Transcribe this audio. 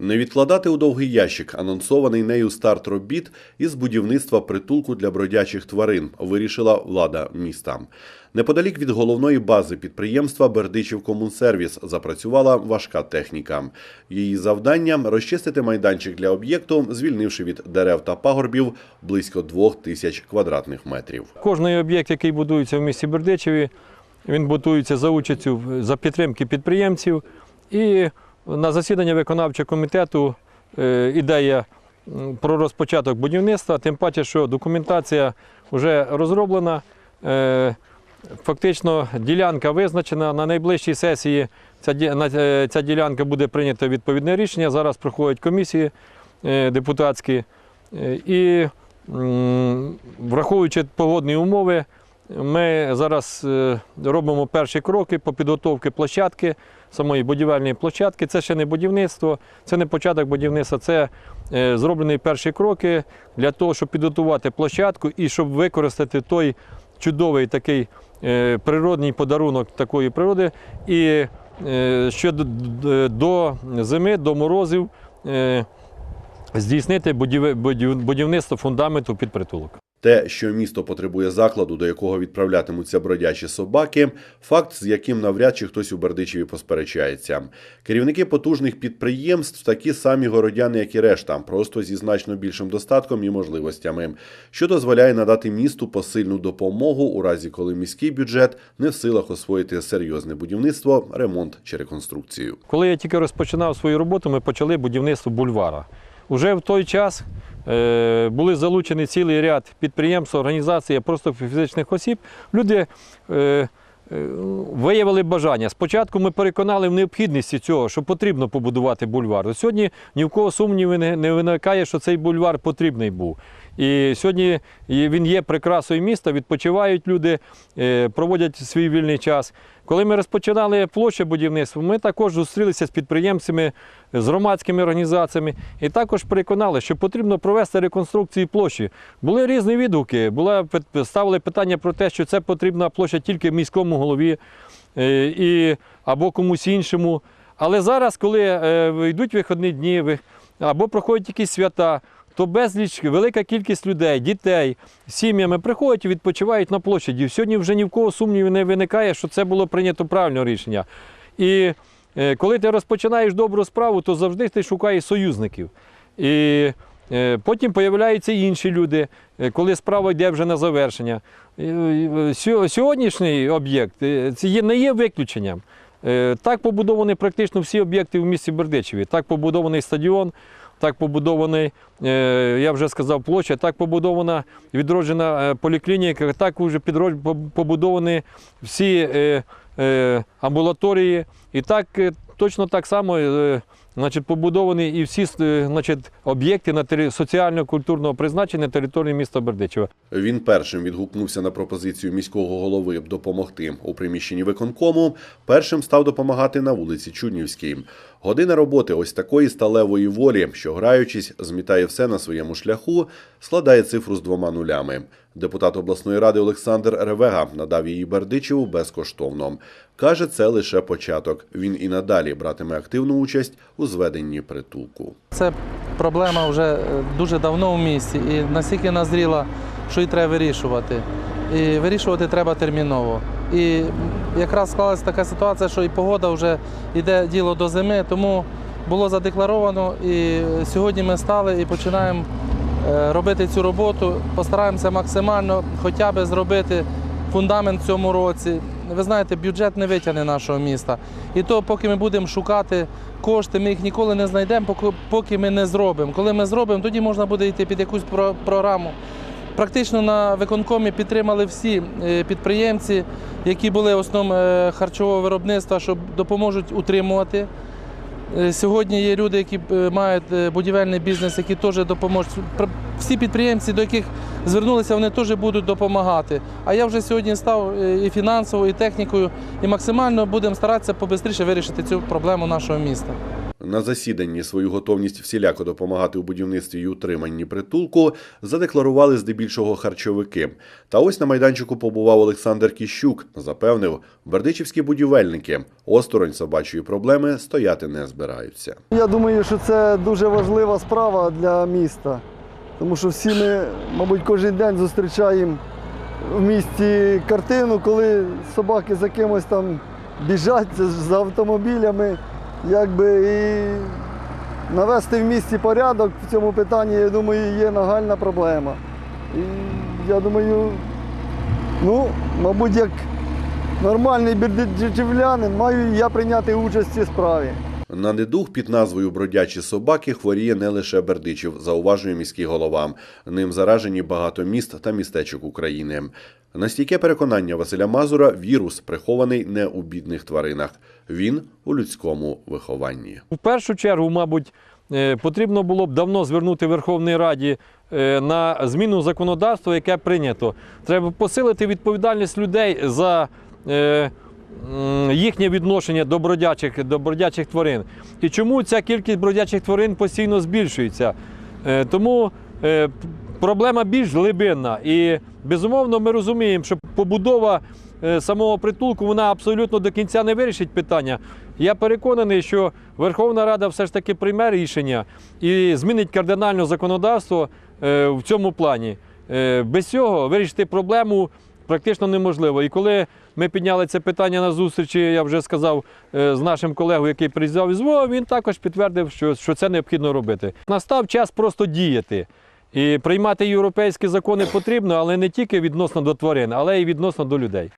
Не відкладати у довгий ящик анонсований нею старт робіт із будівництва притулку для бродячих тварин вирішила влада міста. Неподалік від головної бази підприємства Бердичів Комунсервіс запрацювала важка техніка. Її завдання розчистити майданчик для об'єкту, звільнивши від дерев та пагорбів близько двох тисяч квадратних метрів. Кожний об'єкт, який будується в місті Бердичеві, він будується за участю за підтримки підприємців. І на засідання виконавчого комітету е, ідея про розпочаток будівництва, тим паче, що документація вже розроблена. Е, Фактично ділянка визначена. На найближчій сесії ця, е, ділянка буде прийнято відповідне рішення. Зараз проходять комісії депутатські. І враховуючи погодні умови, ми зараз е, робимо перші кроки по підготовці площадки, самої будівельної площадки. Це ще не будівництво, це не початок будівництва, це е, зроблені перші кроки для того, щоб підготувати площадку і щоб використати той чудовий такий е, природний подарунок такої природи. І ще до зими, до морозів здійснити будівництво фундаменту під притулок. Те, що місто потребує закладу, до якого відправлятимуться бродячі собаки, факт, з яким навряд чи хтось у Бердичеві посперечається. Керівники потужних підприємств такі самі городяни, як і решта, просто зі значно більшим достатком і можливостями, що дозволяє надати місту посильну допомогу у разі, коли міський бюджет не в силах освоїти серйозне будівництво, ремонт чи реконструкцію. Коли я тільки розпочинав свою роботу, ми почали будівництво бульвара. Уже в той час е, були залучені цілий ряд підприємств, організацій, просто фізичних осіб. Люди е, е, виявили бажання. Спочатку ми переконали в необхідності цього, що потрібно побудувати бульвар. Сьогодні ні в кого сумнівів не, виникає, що цей бульвар потрібний був. І сьогодні він є прикрасою міста, відпочивають люди, проводять свій вільний час. Коли ми розпочинали площу будівництва, ми також зустрілися з підприємцями, з громадськими організаціями і також переконали, що потрібно провести реконструкцію площі. Були різні відгуки. Була ставили питання про те, що це потрібна площа тільки міському голові е, і, або комусь іншому. Але зараз, коли е, йдуть вихідні дні або проходять якісь свята, то безліч, велика кількість людей, дітей, сім'ями приходять і відпочивають на площаді. Сьогодні вже ні в кого сумнівів не виникає, що це було прийнято правильне рішення. І е, коли ти розпочинаєш добру справу, то завжди ти шукаєш союзників. І е, потім появляються інші люди, е, коли справа йде вже на завершення. Сьо- Сьогоднішній об'єкт це не є виключенням. Так побудовані практично всі об'єкти в місті Бердичеві. Так побудований стадіон, так побудований, е, я вже сказав, площа, так побудована відроджена е, поліклініка, так вже побудовані всі е, амбулаторії. І так точно так само значить, побудовані і всі значить, об'єкти на тері- соціально-культурного призначення території міста Бердичева. Він першим відгукнувся на пропозицію міського голови допомогти у приміщенні виконкому. Першим став допомагати на вулиці Чуднівській. Година роботи ось такої сталевої волі, що граючись, змітає все на своєму шляху, складає цифру з двома нулями. Депутат обласної ради Олександр Ревега надав її Бердичеву безкоштовно. Каже, це лише початок. Він і надалі братиме активну участь у зведенні притулку. Це проблема вже е, дуже давно в місті і настільки назріла, що її треба вирішувати. І вирішувати треба терміново. І якраз склалася така ситуація, що і погода вже йде діло до зими, тому було задекларовано. І сьогодні ми стали і починаємо е, робити цю роботу. Постараємося максимально хоча б зробити фундамент цьому році. Ви знаєте, бюджет не витягне нашого міста. І то, поки ми будемо шукати кошти, ми їх ніколи не знайдемо, поки- ми не зробимо. Коли ми зробимо, тоді можна буде йти під якусь про- програму. Практично на виконкомі підтримали всі е, підприємці, які були основом е, харчового виробництва, що допоможуть утримувати. Е, Сьогодні є люди, які мають будівельний бізнес, які теж допоможуть. Всі підприємці, до яких звернулися, вони теж будуть допомагати. А я вже сьогодні став і фінансово, і технікою, і максимально будемо старатися побистріше вирішити цю проблему нашого міста. На засіданні свою готовність всіляко допомагати у будівництві і утриманні притулку задекларували здебільшого харчовики. Та ось на майданчику побував Олександр Кіщук. Запевнив, бердичівські будівельники осторонь собачої проблеми стояти не збираються. Я думаю, що це дуже важлива справа для міста, тому що всі ми, мабуть, кожен день зустрічаємо в місті картину, коли собаки за кимось там біжать з автомобілями, якби і навести в місті порядок в цьому питанні, я думаю, є нагальна проблема. І я думаю, ну, мабуть, як нормальний бірдичівлянин, маю я прийняти участь в цій справі. На недуг під назвою Бродячі собаки хворіє не лише Бердичів, зауважує міський голова. Ним заражені багато міст та містечок України. Настійке переконання Василя Мазура вірус прихований не у бідних тваринах. Він у людському вихованні. В першу чергу, мабуть, е, потрібно було б давно звернути Верховній Раді е, на зміну законодавства, яке прийнято. Треба посилити відповідальність людей за е, їхнє відношення до бродячих, до бродячих тварин. І чому ця кількість бродячих тварин постійно збільшується? Е, Тому е, проблема більш глибинна. І безумовно ми розуміємо, що побудова е, самого притулку вона абсолютно до кінця не вирішить питання. Я переконаний, що Верховна Рада все ж таки прийме рішення і змінить кардинально законодавство в цьому плані. Без цього вирішити проблему практично неможливо. І коли ми підняли це питання на зустрічі, я вже сказав е, з нашим колегою, який приїздав із Львова, він також підтвердив, що, що це необхідно робити. Настав час просто діяти. І приймати європейські закони потрібно, але не тільки відносно до тварин, але й відносно до людей.